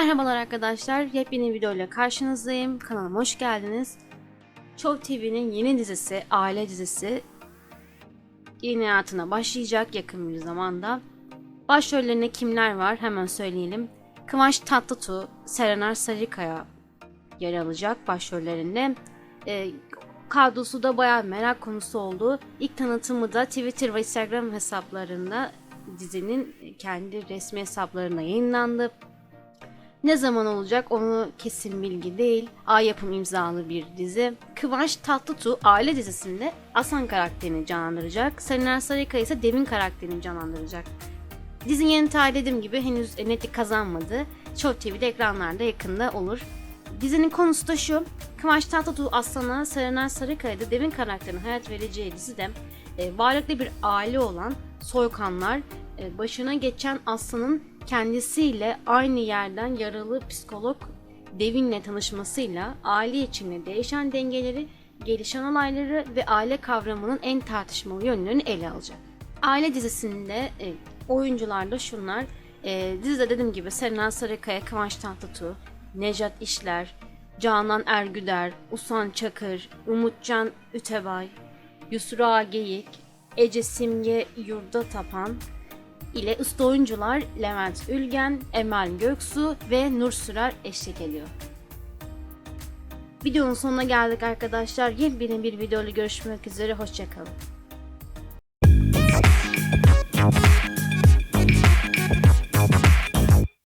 Merhabalar arkadaşlar, yepyeni videoyla karşınızdayım. Kanalıma hoş geldiniz. Show TV'nin yeni dizisi, aile dizisi yeni hayatına başlayacak yakın bir zamanda. Başrollerinde kimler var hemen söyleyelim. Kıvanç Tatlıtuğ, Serenay Sarıkaya yer alacak başrollerinde. Ee, kadrosu da bayağı merak konusu oldu. İlk tanıtımı da Twitter ve Instagram hesaplarında dizinin kendi resmi hesaplarına yayınlandı. Ne zaman olacak onu kesin bilgi değil. A yapım imzalı bir dizi. Kıvanç Tatlıtuğ aile dizisinde Asan karakterini canlandıracak. Serenay Sarıkaya ise Devin karakterini canlandıracak. Dizinin yeni tarihi dediğim gibi henüz netlik kazanmadı. Show TV'de ekranlarda yakında olur. Dizinin konusu da şu. Kıvanç Tatlıtuğ Aslan'a Serenay Sarıkaya'da Devin karakterine hayat vereceği dizide e, varlıklı bir aile olan soykanlar başına geçen Aslan'ın kendisiyle aynı yerden yaralı psikolog Devin'le tanışmasıyla aile içinde değişen dengeleri, gelişen olayları ve aile kavramının en tartışmalı yönlerini ele alacak. Aile dizisinde e, oyuncular da şunlar. E, dizide dediğim gibi Serenay Sarıkaya, Kıvanç Tatlıtuğ, Nejat İşler, Canan Ergüder, Usan Çakır, Umutcan Ütebay, Yusra Geyik, Ece Simge Yurda Tapan ile usta oyuncular Levent Ülgen, Emel Göksu ve Nur Sürer eşlik ediyor. Videonun sonuna geldik arkadaşlar. Yepyeni bir videoyla görüşmek üzere. Hoşçakalın.